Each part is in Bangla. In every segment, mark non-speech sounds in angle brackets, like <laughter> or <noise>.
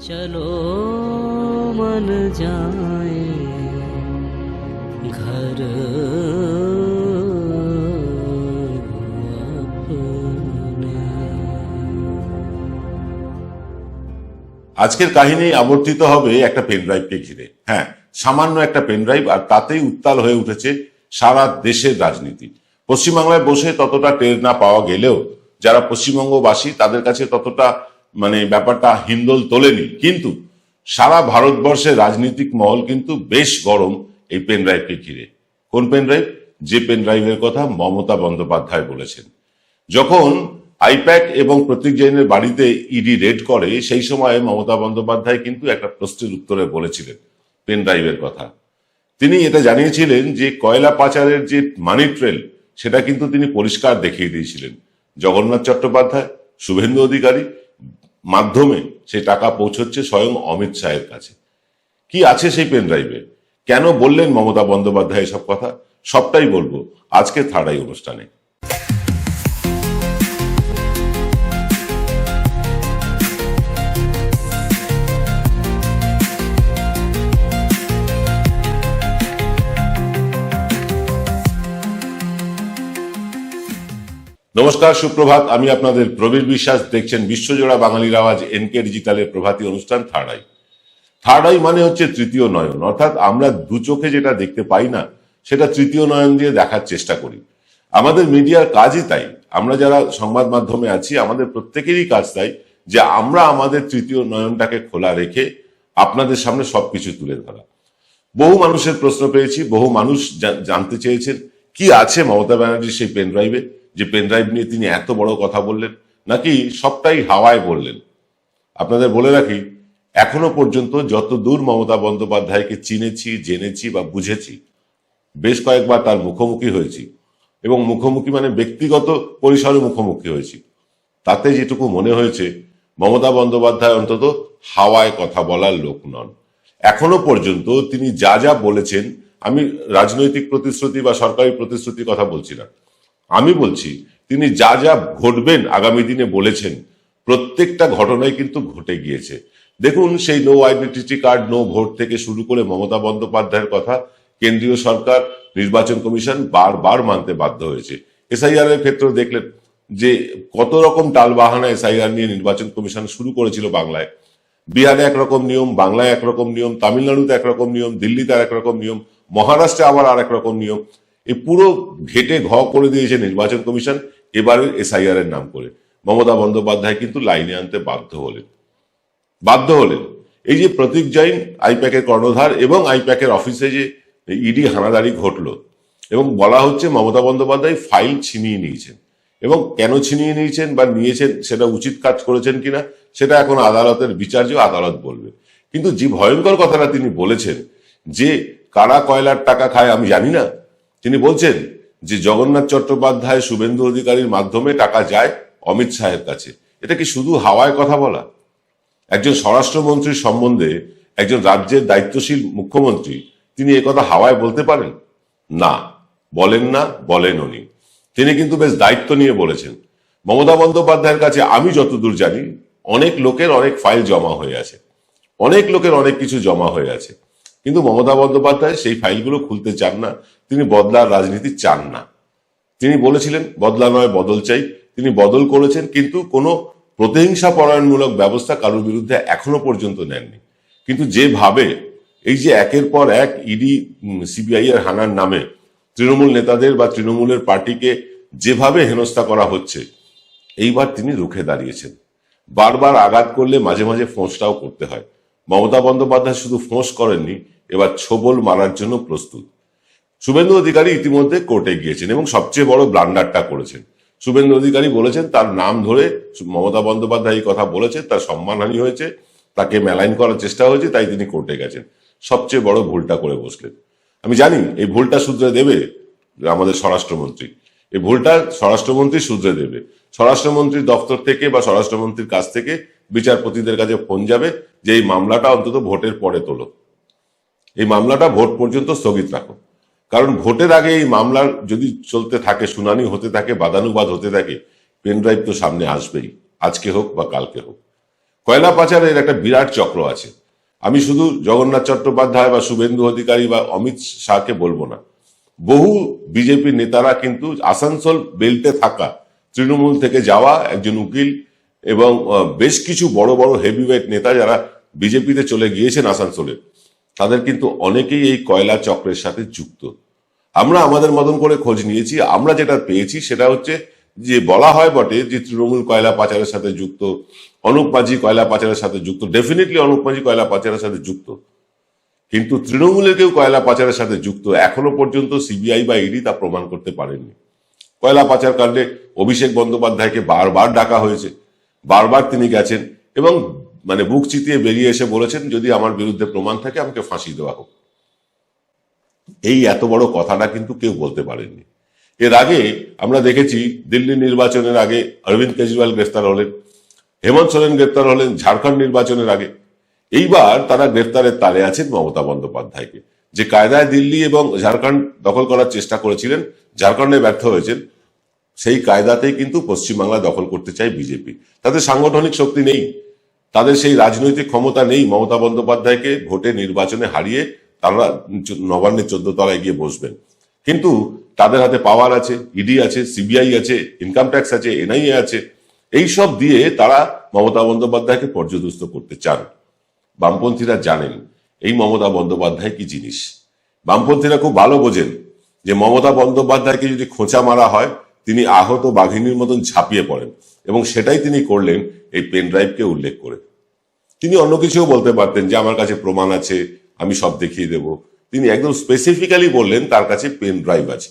चलो, मन जाए घर আজকের কাহিনী আবর্তিত হবে একটা পেনড্রাইভকে ঘিরে। হ্যাঁ সামান্য একটা পেনড্রাইভ আর তাতেই উত্তাল হয়ে উঠেছে সারা দেশের রাজনীতি। পশ্চিমবাংলায় বসে ততটা টের না পাওয়া গেলেও যারা পশ্চিমবঙ্গবাসী তাদের কাছে ততটা মানে ব্যাপারটা হিন্দোল তোলেনি। কিন্তু সারা ভারতবর্ষের রাজনৈতিক মহল কিন্তু বেশ গরম এই পেনড্রাইভকে ঘিরে। কোন পেনড্রাইভ? যে পেনড্রাইভের কথা মমতা বন্দ্যোপাধ্যায় বলেছেন। যখন আইপ্যাক এবং প্রতীক জৈনের বাড়িতে ইডি রেড করে, সেই সময় মমতা বন্দ্যোপাধ্যায় কিন্তু একটা প্রশ্নের উত্তরে বলেছিলেন পেন ড্রাইভের কথা। তিনি এটা জানিয়েছিলেন যে কয়লা পাচারের যে মানি ট্রেল, সেটা কিন্তু তিনি পরিষ্কার দেখিয়ে দিয়েছিলেন। জগন্নাথ চট্টোপাধ্যায়, শুভেন্দু অধিকারী মাধ্যমে সেই টাকা পৌঁছচ্ছে স্বয়ং অমিত শাহের কাছে। কি আছে সেই পেন ড্রাইভে? কেন বললেন মমতা বন্দ্যোপাধ্যায় এসব কথা? সবটাই বলব আজকে থার্ড আই অনুষ্ঠানে। নমস্কার, সুপ্রভাত। আমি আপনাদের প্রবীর বিশ্বাস। দেখছেন বিশ্বজোড়া বাঙালির আওয়াজ এনকে ডিজিটালের প্রভাতী অনুষ্ঠান থার্ড আই। থার্ড আই মানে হচ্ছে তৃতীয় নয়ন। অর্থাৎ আমরা দু চোখে যেটা দেখতে পাই না, সেটা তৃতীয় নয়ন দিয়ে দেখার চেষ্টা করি। আমাদের মিডিয়ার কাজই তাই। আমরা যারা সংবাদ মাধ্যমে আছি, আমাদের প্রত্যেকেরই কাজ তাই যে আমরা আমাদের তৃতীয় নয়নটাকে খোলা রেখে আপনাদের সামনে সবকিছু তুলে ধরা। বহু মানুষের প্রশ্ন পেয়েছি, বহু মানুষ জানতে চেয়েছেন, কি আছে মমতা ব্যানার্জির সেই পেন ড্রাইভে যে পেনড্রাইভ নিয়ে তিনি এত বড় কথা বললেন, নাকি সবটাই হাওয়ায় বললেন? আপনাদের বলে রাখি, এখনও পর্যন্ত যত দূর মমতা বন্দ্যোপাধ্যায়কে চিনেছি, জেনেছি বা বুঝেছি, বেশ কয়েকবার তার মুখোমুখি হয়েছি। এবং মুখোমুখি মানে ব্যক্তিগত পরিসরে মুখোমুখি হয়েছি। তাতে যেটুকু মনে হয়েছে, মমতা বন্দ্যোপাধ্যায় অন্তত হাওয়ায় কথা বলার লোক নন। এখনও পর্যন্ত তিনি যা যা বলেছেন, আমি রাজনৈতিক প্রতিশ্রুতি বা সরকারি প্রতিশ্রুতির কথা বলছি না। আমি বলছি, তিনি যা যা ঘটবেন আগামী দিনে বলেছেন, প্রত্যেকটা ঘটনায় কিন্তু ঘটে গিয়েছে। দেখুন, সেই no identity card no vote থেকে শুরু করে মমতা বন্দ্যোপাধ্যায়ের কথা কেন্দ্রীয় সরকার, নির্বাচন কমিশন বারবার মানতে বাধ্য হয়েছে। এসআইআর এর ক্ষেত্রে দেখলেন যে কত রকম টালবাহানা এসআইআর নিয়ে নির্বাচন কমিশন শুরু করেছিল বাংলায়। বিহারে একরকম নিয়ম, বাংলায় একরকম নিয়ম, তামিলনাড়ুতে একরকম নিয়ম, দিল্লিতে আর একরকম নিয়ম, মহারাষ্ট্রে আবার আর একরকম নিয়ম। এই পুরো ঘেটে ঘ করে দিয়েছে নির্বাচন কমিশন, এবারে এসআইআর এর নাম করে। মমতা বন্দ্যোপাধ্যায় কিন্তু লাইনে আনতে বাধ্য হলেন। বাধ্য হলেন। এই যে প্রতীক জৈন, আইপ্যাকের কর্ণধার এবং আইপ্যাকের অফিসে যে ইডি হানাদারি ঘটলো, এবং বলা হচ্ছে মমতা বন্দ্যোপাধ্যায় ফাইল ছিনিয়ে নিয়েছেন। এবং কেন ছিনিয়ে নিয়েছেন বা নিয়েছেন সেটা উচিত কাজ করেছেন কিনা, সেটা এখন আদালতের বিচার্য আদালত বলবে। কিন্তু যে ভয়ঙ্কর কথাটা তিনি বলেছেন যে কারা কয়লার টাকা খায় আমি জানি না তিনি বলছেন যে জগন্নাথ চট্টোপাধ্যায় শুভেন্দু অধিকারীর মাধ্যমে টাকা যায় অমিত শাহের কাছে। এটা কি শুধু হাওয়ায় কথা বলা? একজন স্বরাষ্ট্রমন্ত্রীর সম্বন্ধে একজন রাজ্যের দায়িত্বশীল মুখ্যমন্ত্রী তিনি একথা হাওয়ায় বলতে পারেন? না, বলেন না, বলেন উনি। তিনি কিন্তু বেশ দায়িত্ব নিয়ে বলেছেন। মমতা বন্দ্যোপাধ্যায়ের কাছে আমি যতদূর জানি, অনেক লোকের অনেক ফাইল জমা হয়ে আছে। অনেক লোকের অনেক কিছু জমা হয়ে আছে। কিন্তু মমতা বন্দ্যোপাধ্যায় সেই ফাইলগুলো খুলতে চান না। তিনি বদলার রাজনীতি চান না। তিনি বলেছিলেন, বদলা নয়, বদল চাই। তিনি বদল করেছেন, কিন্তু কোনো প্রতিহিংসা পরায়ণমূলক ব্যবস্থা কারোর বিরুদ্ধে এখনও পর্যন্ত নেননি। কিন্তু যেভাবে এই যে একের পর এক ইডি সিবিআই এর হানার নামে তৃণমূল নেতাদের বা তৃণমূলের পার্টিকে যেভাবে হেনস্থা করা হচ্ছে, এইবার তিনি রুখে দাঁড়িয়েছেন। বারবার আঘাত করলে মাঝে মাঝে ফোঁসটাও করতে হয়। মমতা বন্দ্যোপাধ্যায় শুধু ফোঁস করেননি, এবার ছোবল মারার জন্য প্রস্তুত। শুভেন্দু অধিকারী ইতিমধ্যে কোর্টে গিয়েছেন এবং সবচেয়ে বড় ব্লান্ডারটা করেছেন। শুভেন্দু অধিকারী বলেছেন তার নাম ধরে মমতা বন্দ্যোপাধ্যায় এই কথা বলেছে, তার সম্মানহানি হয়েছে, তাকে মেলাইন করার চেষ্টা হয়েছে, তাই তিনি কোর্টে গেছেন। সবচেয়ে বড় ভুলটা করে বসলেন। আমি জানি এই ভুলটা শুধরে দেবে আমাদের স্বরাষ্ট্রমন্ত্রী। এই ভুলটা স্বরাষ্ট্রমন্ত্রী শুধরে দেবে। স্বরাষ্ট্রমন্ত্রীর দপ্তর থেকে বা স্বরাষ্ট্রমন্ত্রীর কাছ থেকে বিচারপতিদের কাছে ফোন যাবে যে এই মামলাটা অন্তত ভোটের পরে তোলো। এই মামলাটা ভোট পর্যন্ত স্থগিত রাখো। কারণ ভোটের আগে এই মামলার যদি চলতে থাকে, শুনানি হতে থাকে, বাদানুবাদ হতে থাকে, পেন ড্রাইভ তো সামনে আসবেই, আজকে হোক বা কালকে হোক। কয়লা পাচারের একটা বিরাট চক্র আছে। আমি শুধু জগন্নাথ চট্টোপাধ্যায় বা শুভেন্দু অধিকারী বা অমিত শাহকে বলব না। বহু বিজেপি নেতারা কিন্তু আসানসোল বেল্টে থাকা, তৃণমূল থেকে যাওয়া একজন উকিল এবং বেশ কিছু বড় বড় হেভিওয়েট নেতা যারা বিজেপিতে চলে গিয়েছেন আসানসোলে। তাদের কিন্তু অনেকেই এই কয়লা চক্রের সাথে যুক্ত। আমরা আমাদের মতন করে খোঁজ নিয়েছি, আমরা যেটা পেয়েছি সেটা হচ্ছে যে বলা হয় বটে যে তৃণমূল কয়লা পাচারের সাথে যুক্ত, অনুপ মাঝি কয়লা পাচারের সাথে যুক্ত ডেফিনেটলি অনুপ মাঝি কয়লা পাচারের সাথে যুক্ত। কিন্তু তৃণমূলের কেউ কয়লা পাচারের সাথে যুক্ত এখনও পর্যন্ত সিবিআই বা ইডি তা প্রমাণ করতে পারেনি কয়লা পাচার কাণ্ডে অভিষেক বন্দ্যোপাধ্যায়কে বারবার ডাকা হয়েছে, বারবার তিনি গেছেন এবং মানে বুক চিতিয়ে বেরিয়ে এসে বলেছেন, যদি আমার বিরুদ্ধে প্রমাণ থাকে, আমাকে ফাঁসি দেওয়া হোক। এই এত বড় কথাটা কিন্তু কেউ বলতে পারেননি। এর আগে আমরা দেখেছি, দিল্লি নির্বাচনের আগে অরবিন্দ কেজরিওয়াল গ্রেফতার হলেন, হেমন্ত সোরেন গ্রেফতার হলেন ঝাড়খণ্ড নির্বাচনের আগে। এইবার তারা গ্রেফতারের তালে আছেন মমতা বন্দ্যোপাধ্যায়কে, যে কায়দায় দিল্লি এবং ঝাড়খণ্ড দখল করার চেষ্টা করেছিলেন, ঝাড়খণ্ডে ব্যর্থ হয়েছেন, সেই কায়দাতেই কিন্তু পশ্চিমবাংলা দখল করতে চায় বিজেপি। তাদের সাংগঠনিক শক্তি নেই। তাদের সেই রাজনৈতিক ক্ষমতা নেই মমতা বন্দ্যোপাধ্যায়কে ভোটে নির্বাচনে হারিয়ে তারা নবান্নের চোদ্দ তলায় গিয়ে বসবেন। কিন্তু তাদের হাতে পাওয়ার আছে ইডি আছে সিবিআই আছে ইনকাম ট্যাক্স আছে এনআইএ আছে। এই সব দিয়ে তারা মমতা বন্দ্যোপাধ্যায়কে পর্যদস্ত করতে চান। বামপন্থীরা জানেন, এই মমতা বন্দ্যোপাধ্যায় কি জিনিস? বামপন্থীরা খুব ভালো বোঝেন যে মমতা বন্দ্যোপাধ্যায়কে যদি খোঁচা মারা হয়, তিনি আহত বাঘিনীর মতন ঝাঁপিয়ে পড়েন এবং সেটাই তিনি করলেন এই পেন ড্রাইভকে উল্লেখ করে। তিনি অন্য কিছুও বলতে পারতেন যে আমার কাছে প্রমাণ আছে, আমি সব দেখিয়ে দেব। তিনি একদম স্পেসিফিক্যালি বললেন তার কাছে পেন ড্রাইভ আছে।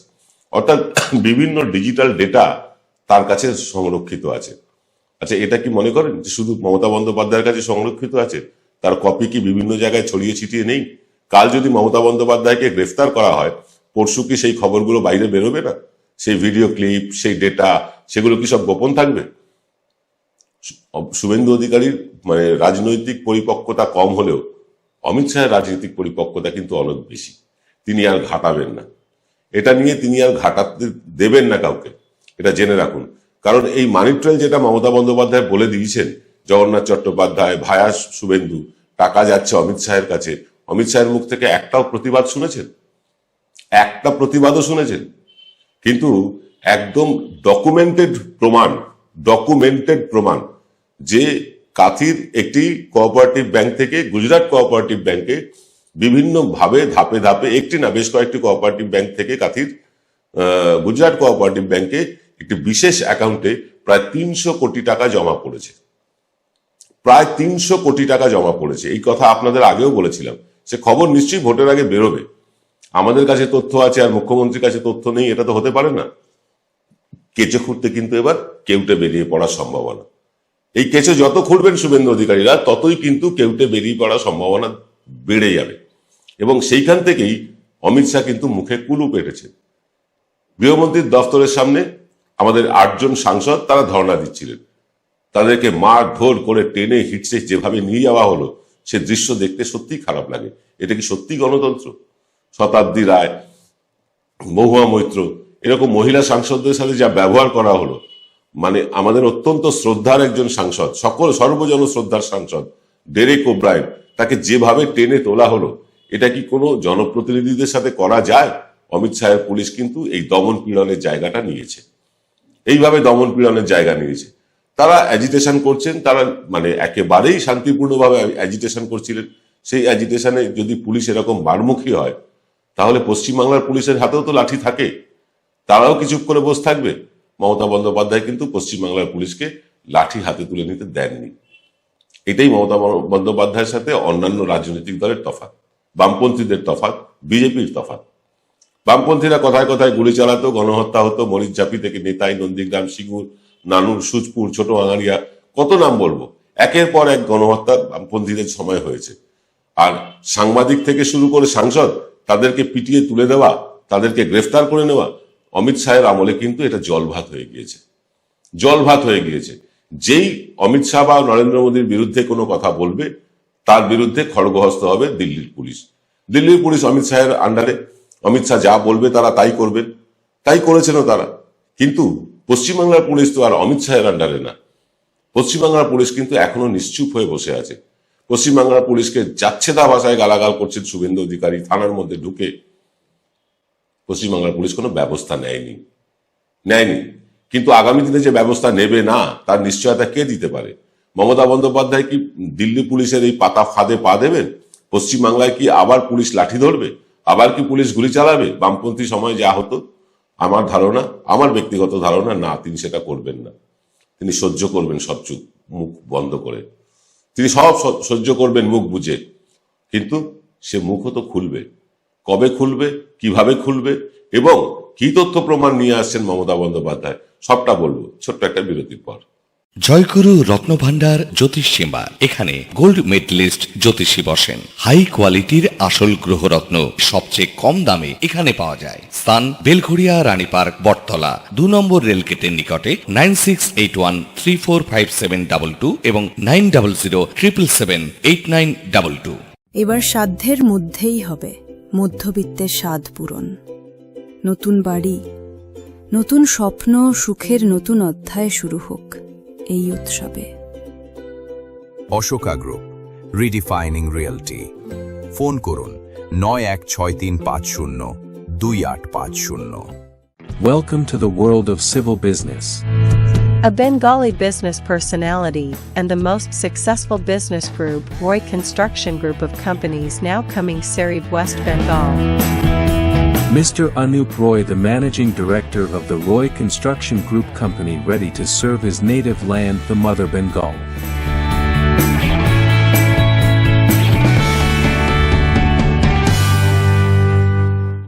অর্থাৎ <clears throat> বিভিন্ন ডিজিটাল ডেটা তার কাছে সংরক্ষিত আছে। আচ্ছা এটা কি মনে করেন? যে শুধু মমতা বন্দ্যোপাধ্যায়ের কাছে সংরক্ষিত আছে? তার কপি কি বিভিন্ন জায়গায় ছড়িয়ে ছিটিয়ে নেই? কাল যদি মমতা বন্দ্যোপাধ্যায়কে গ্রেফতার করা হয়, পরশু কি সেই খবরগুলো বাইরে বেরোবে না? সেই ভিডিও ক্লিপ সেই ডেটা সেগুলো কি সব গোপন থাকবে? শুভেন্দু অধিকারীর মানে রাজনৈতিক পরিপক্কতা কম হলেও অমিত শাহের রাজনৈতিক পরিপক্কতা কিন্তু অনেক বেশি। তিনি আর ঘাটাবেন না। এটা নিয়ে তিনি আর ঘাটাতে দেবেন না কাউকে। এটা জেনে রাখুন। কারণ এই মানি যেটা মমতা বন্দ্যোপাধ্যায় বলে দিয়েছেন, জগন্নাথ চট্টোপাধ্যায় ভায়া শুভেন্দু, টাকা যাচ্ছে অমিত শাহের কাছে। অমিত শাহের মুখ থেকে একটাও প্রতিবাদ শুনেছেন? একটা প্রতিবাদও শুনেছেন? কিন্তু একদম ডকুমেন্টেড প্রমাণ ডকুমেন্টেড প্রমাণ, যে কাথির একটি কোঅপারেটিভ ব্যাংক থেকে গুজরাট কোঅপারেটিভ ব্যাংকে বিভিন্ন ভাবে ধাপে ধাপে, একটি না, বেশ কয়েকটি কোঅপারেটিভ ব্যাংক থেকে কাথির গুজরাট কোঅপারেটিভ ব্যাংকে একটি বিশেষ অ্যাকাউন্টে প্রায় তিনশো কোটি টাকা জমা পড়েছে। প্রায় তিনশো কোটি টাকা জমা পড়েছে। এই কথা আপনাদের আগেও বলেছিলাম। সে খবর নিশ্চয়ই ভোটের আগে বেরোবে। আমাদের কাছে তথ্য আছে আর মুখ্যমন্ত্রীর কাছে তথ্য নেই, এটা তো হতে পারে না। কেঁচো খুঁড়তে কিন্তু এবার কেউটে বেরিয়ে পড়ার সম্ভাবনা। এই কেঁচো যত খুঁড়বেন শুভেন্দু অধিকারীরা, ততই কিন্তু কেউটে বেরিয়ে পড়ার সম্ভাবনা বেড়ে যাবে। এবং সেইখান থেকেই অমিত শাহ কিন্তু মুখে কুলু পেটেছে। গৃহমন্ত্রীর দফতরের সামনে আমাদের আটজন সাংসদ তারা ধর্ণা দিচ্ছিলেন। তাদেরকে মার ধর করে টেনে হিটসে যেভাবে নিয়ে যাওয়া হলো, সে দৃশ্য দেখতে সত্যিই খারাপ লাগে। এটা কি সত্যি গণতন্ত্র? শতাব্দী রায়, মহুয়া মৈত্র, এরকম মহিলা সাংসদদের সাথে যা ব্যবহার করা হলো মানে আমাদের অত্যন্ত শ্রদ্ধার একজন সাংসদ, সকল সর্বজন শ্রদ্ধার সাংসদ, ডেরেক ওব্রায়ন তাকে যেভাবে টেনে তোলা হলো, এটা কি কোনো জনপ্রতিনিধিদের সাথে করা যায়? অমিত শাহের পুলিশ কিন্তু এই দমন পীড়নের জায়গাটা নিয়েছে। এইভাবে দমন পীড়নের জায়গা নিয়েছে। তারা অ্যাজিটেশন করছেন, তারা মানে একেবারেই শান্তিপূর্ণভাবে অ্যাজিটেশন করছিলেন। সেই অ্যাজিটেশনে যদি পুলিশ এরকম বারমুখী হয়, তাহলে পশ্চিমবাংলার পুলিশের হাতেও তো লাঠি থাকে। তারাও কি চুপ করে বসে থাকবে? মমতা বন্দ্যোপাধ্যায় কিন্তু পশ্চিমবাংলার পুলিশকে লাঠি হাতে তুলে নিতে দেননি। এটাই মমতা বন্দ্যোপাধ্যায়ের সাথে অন্যান্য রাজনৈতিক দলের তফাৎ, বামপন্থীদের তফাৎ, বিজেপির তফাৎ। বামপন্থীরা কথায় কথায় গুলি চালাতো, গণহত্যা হতো মরিচঝাপি থেকে নেতাই নন্দীগ্রাম, সিঙ্গুর, নানুর, সুজপুর, ছোট আঙারিয়া কত নাম বলব? একের পর এক গণহত্যা বামপন্থীদের সময় হয়েছে। আর সাংবাদিক থেকে শুরু করে সাংসদ, তাদেরকে পিটিয়ে তুলে দেওয়া, তাদেরকে গ্রেফতার করে নেওয়া অমিত শাহের আমলে কিন্তু এটা জলভাত হয়ে গিয়েছে। জলভাত হয়ে গিয়েছে। যেই অমিত শাহ বা নরেন্দ্র মোদীর বিরুদ্ধে কোনো কথা বলবে, তার বিরুদ্ধে খড়গহস্ত হবে দিল্লির পুলিশ। দিল্লির পুলিশ অমিত শাহের আন্ডারে। অমিত শাহ যা বলবে তারা তাই করবেন তাই করেছেন তারা। কিন্তু পশ্চিমবাংলার পুলিশ তো আর অমিত শাহের আন্ডারে না। পশ্চিমবাংলার পুলিশ কিন্তু এখনও নিশ্চুপ হয়ে বসে আছে। পশ্চিমবাংলার পুলিশকে যাচ্ছে তা ভাষায় গালাগাল করছেন শুভেন্দু অধিকারী থানার মধ্যে ঢুকে। পশ্চিমবাংলার পুলিশ কোনো ব্যবস্থা নেয়নি। নেয়নি। কিন্তু আগামী দিনে যে ব্যবস্থা নেবে না, তার নিশ্চয়তা কে দিতে পারে? মমতা বন্দ্যোপাধ্যায় কি দিল্লি পুলিশের এই পাতা ফাঁদে পা দেবেন? পশ্চিমবাংলায় কি আবার পুলিশ লাঠি ধরবে? আবার কি পুলিশ গুলি চালাবে? বামপন্থী সময় যা হতো, আমার ধারণা, আমার ব্যক্তিগত ধারণা না, তিনি সেটা করবেন না। তিনি সহ্য করবেন সব চুপ, মুখ বন্ধ করে। তিনি সব সহ্য করবেন মুখ বুঝে কিন্তু সে মুখও তো খুলবে। কবে খুলবে? কীভাবে খুলবে এবং কি তথ্য প্রমাণ নিয়ে আসছেন মমতা বন্দ্যোপাধ্যায় সবটা বলব ছোট্ট একটা বিরতির পর। জয়গুরু রত্নভাণ্ডার জ্যোতিষ সিম্বার এখানে গোল্ড মেডেলিস্ট জ্যোতিষী বসেন। হাই কোয়ালিটির আসল গ্রহরত্ন সবচেয়ে কম দামে এখানে পাওয়া যায়। স্থান বেলঘড়িয়া রানী পার্ক বটতলা দু নম্বর রেলগেটের নিকটে nine six eight one three four five seven double two এবং nine double zero triple seven eight nine double two. এবার সাধ্যের মধ্যেই হবে। মধ্যবিত্তের স্বাদ পূরণ। নতুন বাড়ি নতুন স্বপ্ন সুখের নতুন অধ্যায় শুরু হোক এই উৎসবে। Ashoka group redefining realty phone করুন নয় এক ছয় তিন পাঁচ শূন্য দুই আট পাঁচ শূন্য। Welcome to the world of civil business. A Bengali business personality and the most successful business group, Roy Construction Group of companies now coming Serib West Bengal. Mr. Anup Roy, the managing director of the Roy Construction Group company, ready to serve his native land, the Mother Bengal.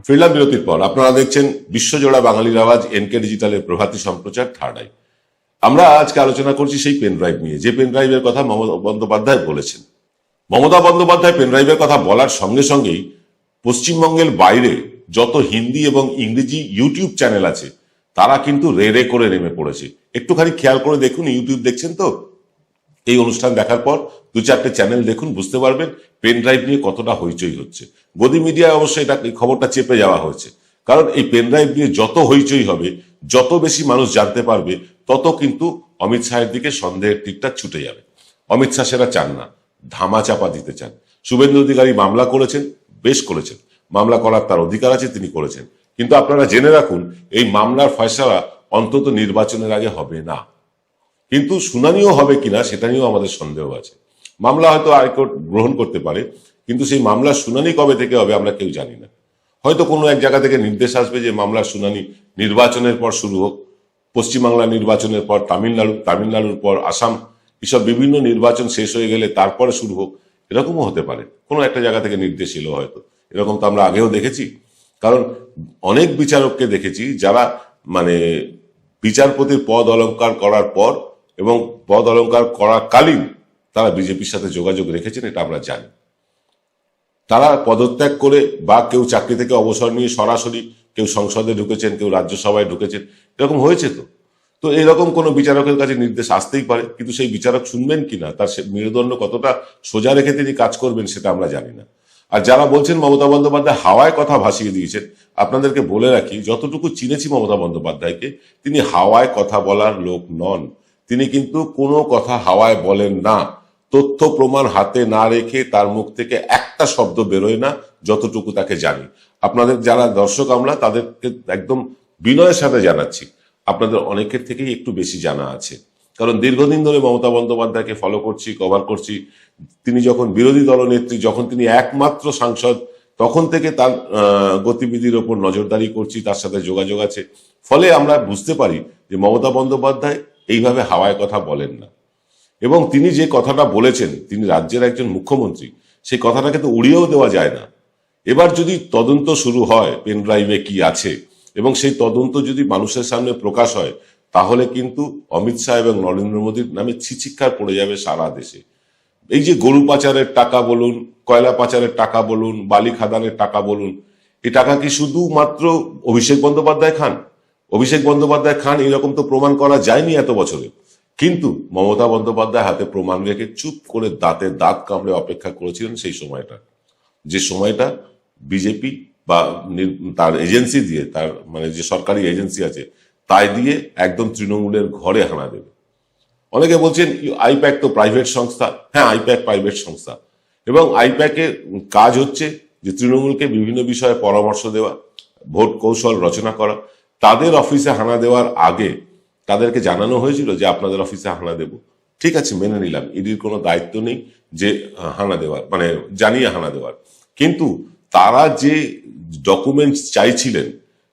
ফিরলাম বিরতির পর আপনারা দেখছেন বিশ্বজোড়া বাঙালির আওয়াজ এনকে ডিজিটালের প্রভাতী সম্প্রচার থার্ড আই আমরা আজকে আলোচনা করছি সেই পেন ড্রাইভ নিয়ে। যে পেন ড্রাইভের কথা মমতা বন্দ্যোপাধ্যায় বলেছেন। মমতা বন্দ্যোপাধ্যায় পেন ড্রাইভের কথা বলার সঙ্গে সঙ্গেই পশ্চিমবঙ্গের বাইরে যত হিন্দি এবং ইংরেজি ইউটিউব চ্যানেল আছে, তারা কিন্তু রে রে করে নেমে পড়েছে। একটুখানি খেয়াল করে দেখুন, ইউটিউব দেখছেন তো? এই অনুষ্ঠান দেখার পর দু চারটে চ্যানেল দেখুন, বুঝতে পারবেন পেন ড্রাইভ নিয়ে কতটা হইচই হচ্ছে। গদি মিডিয়ায় অবশ্যই এটা এই খবরটা চেপে যাওয়া হয়েছে। কারণ এই পেন ড্রাইভ নিয়ে যত হইচই হবে, যত বেশি মানুষ জানতে পারবে তত কিন্তু অমিত শাহের দিকে সন্দেহের তীরটা ছুটে যাবে। অমিত শাহ সেটা চান না, ধামা চাপা দিতে চান। শুভেন্দু অধিকারী মামলা করেছেন, বেশ করেছেন। মামলা করার তার অধিকার আছে, তিনি করেছেন। কিন্তু আপনারা জেনে রাখুন, এই মামলার ফয়সলা অন্তত নির্বাচনের আগে হবে না। কিন্তু শুনানিও হবে কিনা, সেটা নিয়েও আমাদের সন্দেহ আছে। মামলা হয়তো হাইকোর্ট গ্রহণ করতে পারে, কিন্তু সেই মামলার শুনানি কবে থেকে হবে আমরা কেউ জানি না। হয়তো কোনো এক জায়গা থেকে নির্দেশ আসবে যে মামলার শুনানি নির্বাচনের পর শুরু হোক। পশ্চিমবাংলা নির্বাচনের পর, তামিলনাড়ু, তামিলনাড়ুর পর, আসাম, এসব বিভিন্ন নির্বাচন শেষ হয়ে গেলে তারপরে শুরু হোক, এরকমও হতে পারে। কোনো একটা জায়গা থেকে নির্দেশ এলো হয়তো। এরকম তো আমরা আগেও দেখেছি। কারণ অনেক বিচারককে দেখেছি যারা মানে বিচারপতির পদ অলঙ্কার করার পর এবং পদ অলঙ্কার করাকালীন তারা বিজেপির সাথে যোগাযোগ রেখেছেন, এটা আমরা জানি। তারা পদত্যাগ করে বা কেউ চাকরি থেকে অবসর নিয়ে সরাসরি কেউ সংসদে ঢুকেছেন, কেউ রাজ্যসভায় ঢুকেছেন, এরকম হয়েছে তো। তো এরকম কোনো বিচারকের কাছে নির্দেশ আসতেই পারে, কিন্তু সেই বিচারক শুনবেন কিনা, তার সে মেরুদণ্ড কতটা সোজা রেখে তিনি কাজ করবেন সেটা আমরা জানি না। আর যারা বলছেন মমতা বন্দ্যোপাধ্যায় হাওয়ায় কথা ভাসিয়ে দিয়েছেন, আপনাদেরকে বলে রাখি, যতটুকু চিনেছি মমতা বন্দ্যোপাধ্যায়কে, তিনি হাওয়ায় কথা বলার লোক নন। তিনি কিন্তু কোনো কথা হাওয়ায় বলেন না। তথ্য প্রমাণ হাতে না রেখে তার মুখ থেকে একটা শব্দ বেরোয় না, যতটুকু তাকে জানি। আপনাদের যারা দর্শক, আমরা তাদেরকে একদম বিনয়ের সাথে জানাচ্ছি। আপনাদের অনেকের থেকেই একটু বেশি জানা আছে। কারণ দীর্ঘদিন ধরে মমতা বন্দ্যোপাধ্যায়কে ফলো করছি কভার করছি। তিনি যখন বিরোধী দলনেত্রী যখন তিনি একমাত্র সাংসদ, তখন থেকে তার গতিবিধির ওপর নজরদারি করছি, তার সাথে যোগাযোগ আছে। ফলে আমরা বুঝতে পারি যে মমতা বন্দ্যোপাধ্যায় এইভাবে হাওয়ায় কথা বলেন না। এবং তিনি যে কথাটা বলেছেন, তিনি রাজ্যের একজন মুখ্যমন্ত্রী, সেই কথাটাকে তো উড়িয়েও দেওয়া যায় না। এবার যদি তদন্ত শুরু হয়, পেন ড্রাইভে কি আছে, এবং সেই তদন্ত যদি মানুষের সামনে প্রকাশ হয়, তাহলে কিন্তু অমিত শাহ এবং নরেন্দ্র মোদীর নামে ছিচিৎকার পড়ে যাবে সারা দেশে। এই যে গরু পাচারের টাকা বলুন, কয়লা পাচারের টাকা বলুন, বালি খাদানের টাকা বলুন, এই টাকা কি শুধুমাত্র অভিষেক বন্দ্যোপাধ্যায় খান? অভিষেক বন্দ্যোপাধ্যায় খান এরকম তো প্রমাণ করা যায়নি এত বছরে। কিন্তু মমতা বন্দ্যোপাধ্যায় হাতে প্রমাণ রেখে চুপ করে দাঁতে দাঁত কামড়ে অপেক্ষা করেছিলেন সেই সময়টা। যে সময়টা বিজেপি বা তার এজেন্সি দিয়ে, তার মানে যে সরকারি এজেন্সি আছে, তাই দিয়ে একদম তৃণমূলের ঘরে হানা দেবে। অনেকে বলছেন আইপ্যাক তো প্রাইভেট সংস্থা। হ্যাঁ আইপ্যাক প্রাইভেট সংস্থা। এবং আইপ্যাকের কাজ হচ্ছে যে তৃণমূলকে বিভিন্ন বিষয়ে পরামর্শ দেওয়া, ভোট কৌশল রচনা করা। তাদের অফিসে হানা দেওয়ার আগে তাদেরকে জানানো হয়েছিল যে আপনাদের অফিসে হানা দেব। ঠিক আছে, মেনে নিলাম। ইডির কোনো দায়িত্ব নেই যে হানা দেওয়ার মানে জানিয়ে হানা দেওয়ার। কিন্তু তারা যে ডকুমেন্টস চাইছিলেন,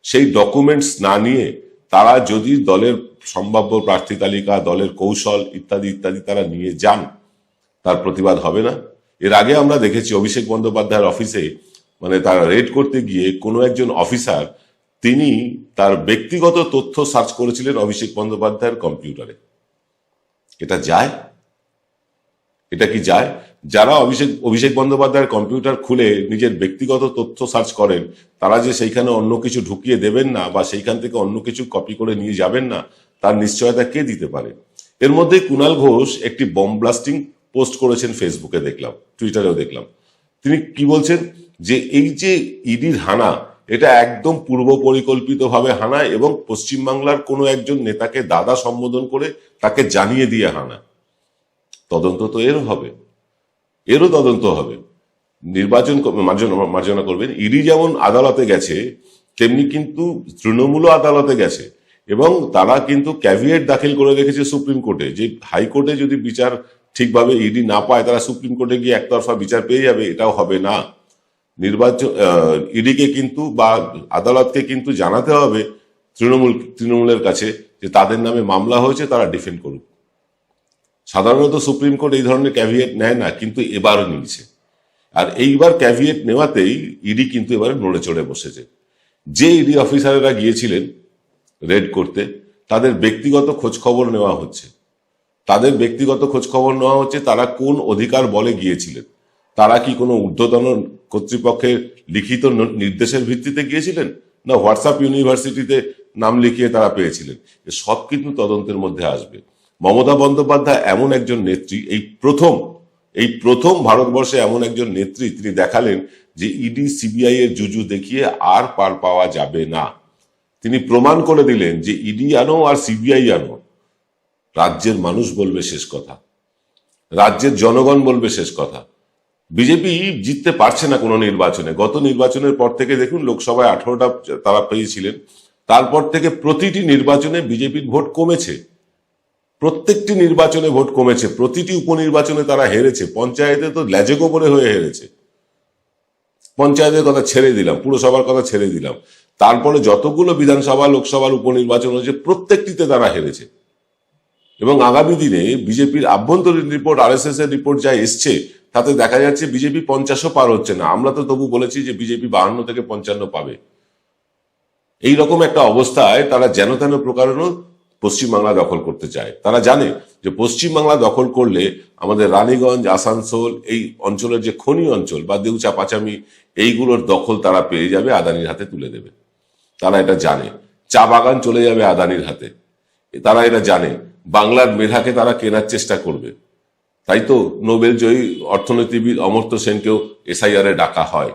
সেই ডকুমেন্টস না নিয়ে তারা যদি দলের সম্ভাব্য প্রার্থী তালিকা, দলের কৌশল ইত্যাদি ইত্যাদি তারা নিয়ে যান, তার প্রতিবাদ হবে না। এর আগে আমরা দেখেছি অভিষেক বন্দ্যোপাধ্যায়ের অফিসে মানে তারা রেড করতে গিয়ে কোনো একজন অফিসার তিনি তার ব্যক্তিগত তথ্য সার্চ করেছিলেন অভিষেক বন্দ্যোপাধ্যায়ের কম্পিউটারে। এটা যায়? এটা কি যায়? যারা অভিষেক অভিষেক বন্দ্যোপাধ্যায়ের কম্পিউটার খুলে নিজের ব্যক্তিগত তথ্য সার্চ করেন, তারা যে সেইখানে অন্য কিছু ঢুকিয়ে দেবেন না বা সেইখান থেকে অন্য কিছু কপি করে নিয়ে যাবেন না, তার নিশ্চয়তা কে দিতে পারে? এর মধ্যে কুণাল ঘোষ একটি বম ব্লাস্টিং পোস্ট করেছেন ফেসবুকে দেখলাম, টুইটারেও দেখলাম। তিনি কি বলছেন? যে এই যে ইডির হানা এটা একদম পূর্ব পরিকল্পিতভাবে হানা এবং পশ্চিমবাংলার কোনো একজন নেতাকে দাদা সম্বোধন করে তাকে জানিয়ে দিয়ে হানা তদন্ত তো এরও হবে। এরও তদন্ত হবে। নির্বাচন মার্জনা করবেন। ইডি যেমন আদালতে গেছে, তেমনি কিন্তু তৃণমূলও আদালতে গেছে এবং তারা কিন্তু ক্যাভিয়েট দাখিল করে রেখেছে সুপ্রিম কোর্টে যে হাইকোর্টে যদি বিচার ঠিকভাবে ইডি না পায়, তারা সুপ্রিম কোর্টে গিয়ে একতরফা বিচার পেয়ে যাবে, এটাও হবে না। নির্বাচন ইডিকে কিন্তু বা আদালতকে কিন্তু জানাতে হবে তৃণমূল, তৃণমূলের কাছে যে তাদের নামে মামলা হয়েছে, তারা ডিফেন্ড করুক। সাধারণত সুপ্রিম কোর্ট এই ধরনের ক্যাভিয়েট নেয় না, কিন্তু এবারও নিয়েছে। আর এইবার ক্যাভিয়েট নেওয়াতেই ইডি কিন্তু এবারে নড়ে চড়ে বসেছে। যে ইডি অফিসারেরা গিয়েছিলেন রেড করতে, তাদের ব্যক্তিগত খোঁজ খবর নেওয়া হচ্ছে। তাদের ব্যক্তিগত খোঁজ খবর নেওয়া হচ্ছে, তারা কোন অধিকার বলে গিয়েছিলেন? তারা কি কোনো ঊর্ধ্বতন কর্তৃপক্ষের লিখিত নির্দেশের ভিত্তিতে গিয়েছিলেন না হোয়াটসঅ্যাপ ইউনিভার্সিটিতে নাম লিখিয়ে তারা পেয়েছিলেন? সব কিন্তু তদন্তের মধ্যে আসবে। মমতা বন্দ্যোপাধ্যায় এমন একজন নেত্রী, এই প্রথম এই প্রথম ভারতবর্ষে এমন একজন নেত্রী তিনি দেখালেন যে ইডি, সিবিআই এর জুজু দেখিয়ে আর পার পাওয়া যাবে না। তিনি প্রমাণ করে দিলেন যে ইডি আনো আর সিবিআই আনো। রাজ্যের মানুষ বলবে শেষ কথা। রাজ্যের জনগণ বলবে শেষ কথা। বিজেপি জিততে পারছে না কোনো নির্বাচনে। গত নির্বাচনের পর থেকে দেখুন, লোকসভায় আঠারোটা তারা পেয়েছিলেন। তারপর থেকে প্রতিটি নির্বাচনে বিজেপির ভোট কমেছে। প্রত্যেকটি নির্বাচনে ভোট কমেছে। প্রতিটি উপনির্বাচনে তারা হেরেছে। পঞ্চায়েতে তো ল্যাজে গোবরে হয়ে হেরেছে। পঞ্চায়েতের কথা ছেড়ে দিলাম, পুরসভার কথা ছেড়ে দিলাম। তারপরে যতগুলো বিধানসভা, লোকসভার উপনির্বাচন হয়েছে, প্রত্যেকটিতে তারা হেরেছে। এবং আগামী দিনে বিজেপির আভ্যন্তরীণ রিপোর্ট আর এর রিপোর্ট যা এসছে তাতে দেখা যাচ্ছে বিজেপি পঞ্চাশও পার হচ্ছে না। আমরা তো তবু বলেছি যে বিজেপি বাহান্ন থেকে পঞ্চান্ন পাবে। এই রকম একটা অবস্থায় তারা যেন তেন প্রকারেণও পশ্চিমবাংলা দখল করতে চায়। তারা জানে যে পশ্চিমবাংলা দখল করলে আমাদের রানীগঞ্জ, আসানসোল, এই অঞ্চলের যে খনি অঞ্চল বা দেউচা, পাচামি, এইগুলোর দখল তারা পেয়ে যাবে আদানির হাতে তুলে দেবে। তারা এটা জানে। চা বাগান চলে যাবে আদানির হাতে। তারা এটা জানে। বাংলার মেধাকে তারা কেনার চেষ্টা করবে। তাই তো নোবেল জয়ী অর্থনীতিবিদ অমর্ত্য সেনকেও এসআইআর ডাকা হয়।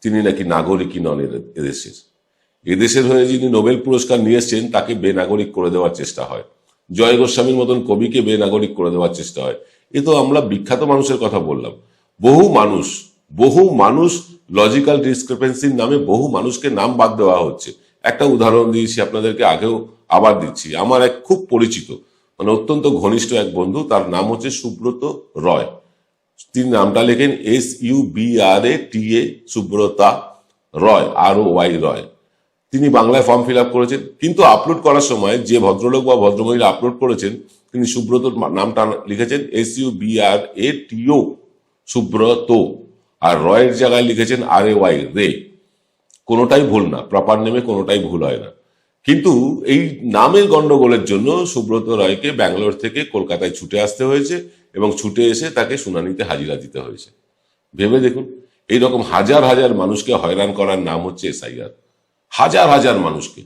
তিনি নাকি নাগরিকই নন এদেশের। এদেশের হয়ে যিনি নোবেল পুরস্কার নিয়ে এসছেন, তাকে বেনাগরিক করে দেওয়ার চেষ্টা হয়। জয় গোস্বামীর মতন কবিকে বেনাগরিক করে দেওয়ার চেষ্টা হয়। এ তো আমরা বিখ্যাত মানুষের কথা বললাম। বহু মানুষ বহু মানুষ লজিক্যাল ডিসক্রিপেন্সির নামে বহু মানুষকে নাম বাদ দেওয়া হচ্ছে। একটা উদাহরণ দিয়েছি, আপনাদেরকে আগেও আবার দিচ্ছি। আমার এক খুব পরিচিত মানে অত্যন্ত ঘনিষ্ঠ এক বন্ধু, তার নাম হচ্ছে সুব্রত রয়। তিনি নামটা লেখেন S U B R A T A Subrata Roy R O Y Roy. তিনি বাংলায় ফর্ম ফিল আপ করেছেন, কিন্তু আপলোড করার সময় যে ভদ্রলোক বা ভদ্রমহিলা আপলোড করেছেন, তিনি সুব্রতর মা- নামটা লিখেছেন S U B R A টিও সুব্রত। আর রয়ের জায়গায় লিখেছেন আর এ ওয়াই রে। কোনোটাই ভুল না, প্রপার নেমে কোনোটাই ভুল হয় না। কিন্তু এই নামের গন্ডগোলের জন্য সুব্রত রায়কে ব্যাঙ্গালোর থেকে কলকাতায় ছুটে আসতে হয়েছে এবং ছুটে এসে তাকে শুনানিতে হাজিরা দিতে হয়েছে। ভেবে দেখুন এই রকম হাজার হাজার মানুষকে হয়রান করার নাম হচ্ছে এসআইআর। হাজার হাজার মানুষকে।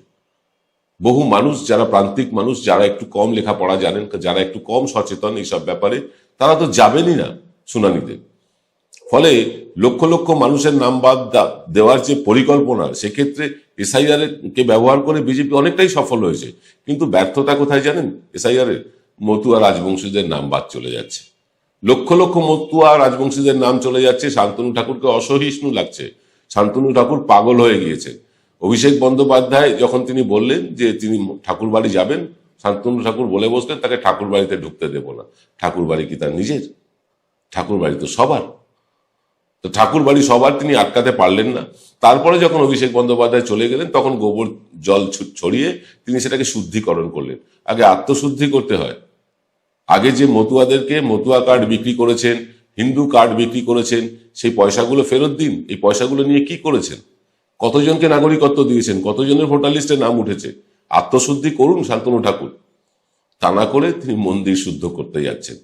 বহু মানুষ, যারা প্রান্তিক মানুষ, যারা একটু কম লেখাপড়া জানেন, যারা একটু কম সচেতন এইসব ব্যাপারে, তারা তো যাবেনই না শুনানিতে। ফলে লক্ষ লক্ষ মানুষের নাম বাদ দেওয়ার যে পরিকল্পনা, সেক্ষেত্রে এসআইআর কে ব্যবহার করে বিজেপি অনেকটাই সফল হয়েছে। কিন্তু ব্যর্থতা কোথায় জানেন? এসআইআর এর মতুয়া রাজবংশীদের নাম বাদ চলে যাচ্ছে। লক্ষ লক্ষ মতুয়া রাজবংশীদের নাম চলে যাচ্ছে। শান্তনু ঠাকুরকে অসহিষ্ণু লাগছে। শান্তনু ঠাকুর পাগল হয়ে গিয়েছে। অভিষেক বন্দ্যোপাধ্যায় যখন তিনি বললেন যে তিনি ঠাকুর বাড়ি যাবেন, শান্তনু ঠাকুর বলে বসলেন, তাকে ঠাকুর বাড়িতে ঢুকতে দেব না। ঠাকুর বাড়ি কি তার নিজের? ঠাকুর বাড়ি তো সবার। তো ঠাকুর বাড়ি সবার তিনি আটকাতে পারলেন না। তারপরে যখন অভিষেক বন্দ্যোপাধ্যায় চলে গেলেন, তখন গোবর জল ছড়িয়ে তিনি সেটাকে শুদ্ধিকরণ করলেন। আগে আত্মশুদ্ধি করতে হয়। আগে যে মতুয়াদেরকে মতুয়া কার্ড বিক্রি করেছেন, হিন্দু কার্ড বিক্রি করেছেন, সেই পয়সাগুলো ফেরত দিন। এই পয়সাগুলো নিয়ে কি করেছেন? কতজনকে নাগরিকত্ব দিয়েছেন? কতজনের ভোটার লিস্টে নাম উঠেছে? আত্মশুদ্ধি করুন শান্তনু ঠাকুর। তা না করে তিনি মন্দির শুদ্ধ করতে যাচ্ছেন।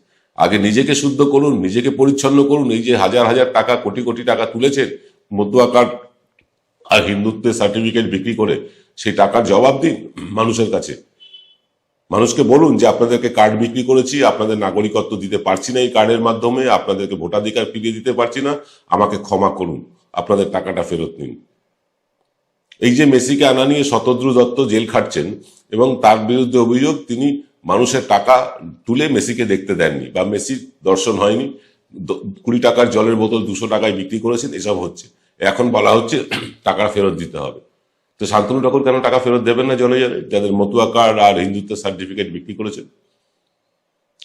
আগে নিজেকে শুদ্ধ করুন, নিজেকে পরিচ্ছন্ন করুন। এই যে হাজার হাজার টাকা, কোটি কোটি টাকা তুলেছেন কার্ড আর হিন্দুত্বের সার্টিফিকেট বিক্রি করে, সেই টাকার জবাব দিন মানুষের কাছে। মানুষকে বলুন যে, আপনাদেরকে কার্ড বিক্রি করেছি, আপনাদের নাগরিকত্ব দিতে পারছি না এই কার্ডের মাধ্যমে, আপনাদেরকে ভোটাধিকার ফিরিয়ে দিতে পারছি না, আমাকে ক্ষমা করুন, আপনাদের টাকাটা ফেরত নিন। এই যে মেসিকে আনা নিয়ে শতদ্রু দত্ত জেল খাটছেন এবং তার বিরুদ্ধে অভিযোগ, তিনি মানুষের টাকা তুলে মেসিকে দেখতে দেননি বা মেসির দর্শন হয়নি। কুড়ি টাকার জলের বোতল দুশো টাকায় বিক্রি করেছেন, এসব হচ্ছে। এখন বলা হচ্ছে <clears throat> টাকা ফেরত দিতে হবে। তো শান্তনু ঠাকুর কেন টাকা ফেরত দেবেন না জলে জনে যাদের মতুয়া কার্ড আর হিন্দুত্বের সার্টিফিকেট বিক্রি করেছেন।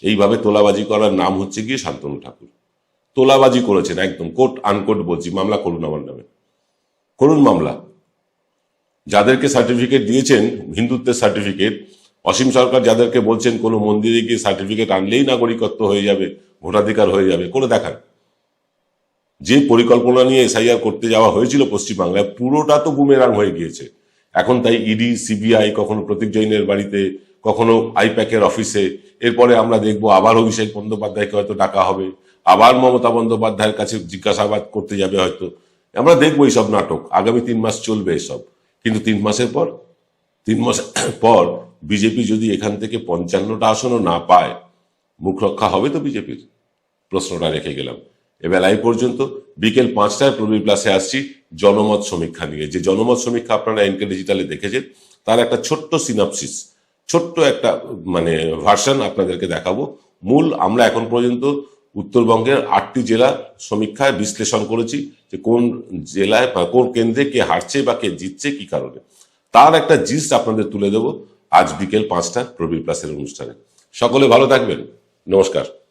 এইভাবে তোলাবাজি করার নাম হচ্ছে গিয়ে শান্তনু ঠাকুর। তোলাবাজি করেছেন একদম, কোট আনকোট বলছি, মামলা করুন আমার নামে। করুন মামলা। যাদেরকে সার্টিফিকেট দিয়েছেন, হিন্দুত্বের সার্টিফিকেট অসীম সরকার যাদেরকে বলছেন কোনো মন্দিরে গিয়ে সার্টিফিকেট আনলেই নাগরিকত্ব হয়ে যাবে, ভোটাধিকার হয়ে যাবে, করে দেখান। যে পরিকল্পনা নিয়ে এসআইআর করতে যাওয়া হয়েছিল পশ্চিমবাংলায়, পুরোটা তো বুমেরাং হয়ে গিয়েছে। এখন তাই ইডি সিবিআই কখনো প্রতীক জৈনের বাড়িতে, কখনো আইপ্যাকের অফিসে, এরপরে আমরা দেখব আবার অভিষেক বন্দ্যোপাধ্যায়কে হয়তো ডাকা হবে, আবার মমতা বন্দ্যোপাধ্যায়ের কাছে জিজ্ঞাসাবাদ করতে যাবে হয়তো। আমরা দেখব এইসব নাটক, আগামী তিন মাস চলবে এসব। কিন্তু তিন মাসের পর, তিন মাস পর বিজেপি যদি এখান থেকে পঞ্চান্নটা আসনও না পায়, মুখ রক্ষা হবে তো বিজেপির? প্রশ্নটা রেখে গেলাম। এবেলা এই পর্যন্ত বিকেল পাঁচটায় প্রবীর প্লাসে আসছি জনমত সমীক্ষা নিয়ে। যে জনমত সমীক্ষা আপনারা এনকে ডিজিটালে দেখেছেন, তার একটা ছোট্ট সিনাপসিস ছোট্ট একটা মানে ভার্সন আপনাদেরকে দেখাবো। মূল আমরা এখন পর্যন্ত উত্তরবঙ্গের আটটি জেলা সমীক্ষায় বিশ্লেষণ করেছি যে কোন জেলায় কোন কেন্দ্রে কে হারছে বা কে জিতছে কি কারণে। তার একটা জিস্ট আপনাদের তুলে দেব। আজ বিকেল পাঁচটা প্রবীর প্লাসের অনুষ্ঠানে। সকলে ভালো থাকবেন। নমস্কার।